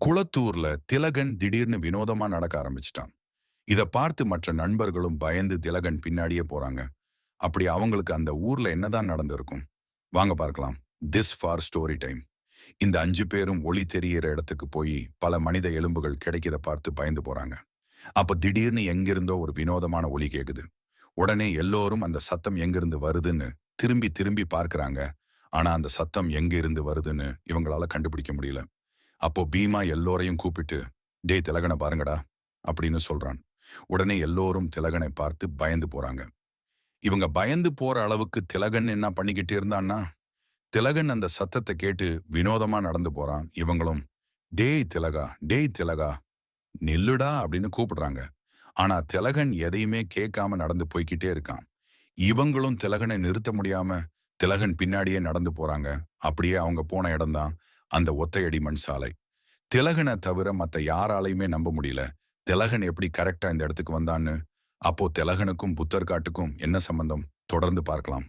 குளத்தூர்ல திலகன் திடீர்னு வினோதமா நடக்க ஆரம்பிச்சிட்டான். இத பார்த்து மற்ற நண்பர்களும் பயந்து திலகன் பின்னாடியே போறாங்க. அப்படி அவங்களுக்கு அந்த ஊர்ல என்னதான் நடந்திருக்கும்? வாங்க பார்க்கலாம். திஸ் ஃபார் ஸ்டோரி டைம் இந்த அஞ்சு பேரும் ஒளி தெரியிற இடத்துக்கு போய் பல மனித எலும்புகள் கிடைக்கத பார்த்து பயந்து போறாங்க. அப்ப திடீர்னு எங்கிருந்தோ ஒரு வினோதமான ஒலி கேக்குது. உடனே எல்லோரும் அந்த சத்தம் எங்கிருந்து வருதுன்னு திரும்பி திரும்பி பார்க்கறாங்க. ஆனா அந்த சத்தம் எங்க இருந்து வருதுன்னு இவங்களால கண்டுபிடிக்க முடியல. அப்போ பீமா எல்லோரையும் கூப்பிட்டு டேய் திலகனை பாருங்கடா அப்படின்னு சொல்றான். உடனே எல்லோரும் திலகனை பார்த்து பயந்து போறாங்க. இவங்க பயந்து போற அளவுக்கு திலகன் என்ன பண்ணிக்கிட்டு இருந்தான்னா திலகன் அந்த சத்தத்தை கேட்டு வினோதமா நடந்து போறான். இவங்களும் டேய் திலகா டேய் திலகா நில்லுடா அப்படின்னு கூப்பிடுறாங்க. ஆனா திலகன் எதையுமே கேட்காம நடந்து போய்க்கிட்டே இருக்கான். இவங்களும் திலகனை நிறுத்த முடியாம திலகன் பின்னாடியே நடந்து போறாங்க. அப்படியே அவங்க போன இடம்தான். அந்த ஒத்தையடி மண் சாலை. திலகனை தவிர மத்த யாராலையுமே நம்ப முடியல. திலகன் எப்படி கரெக்டா இந்த இடத்துக்கு வந்தான்னு? அப்போ திலகனுக்கும் புத்தர் காட்டுக்கும் என்ன சம்பந்தம்? தொடர்ந்து பார்க்கலாம்.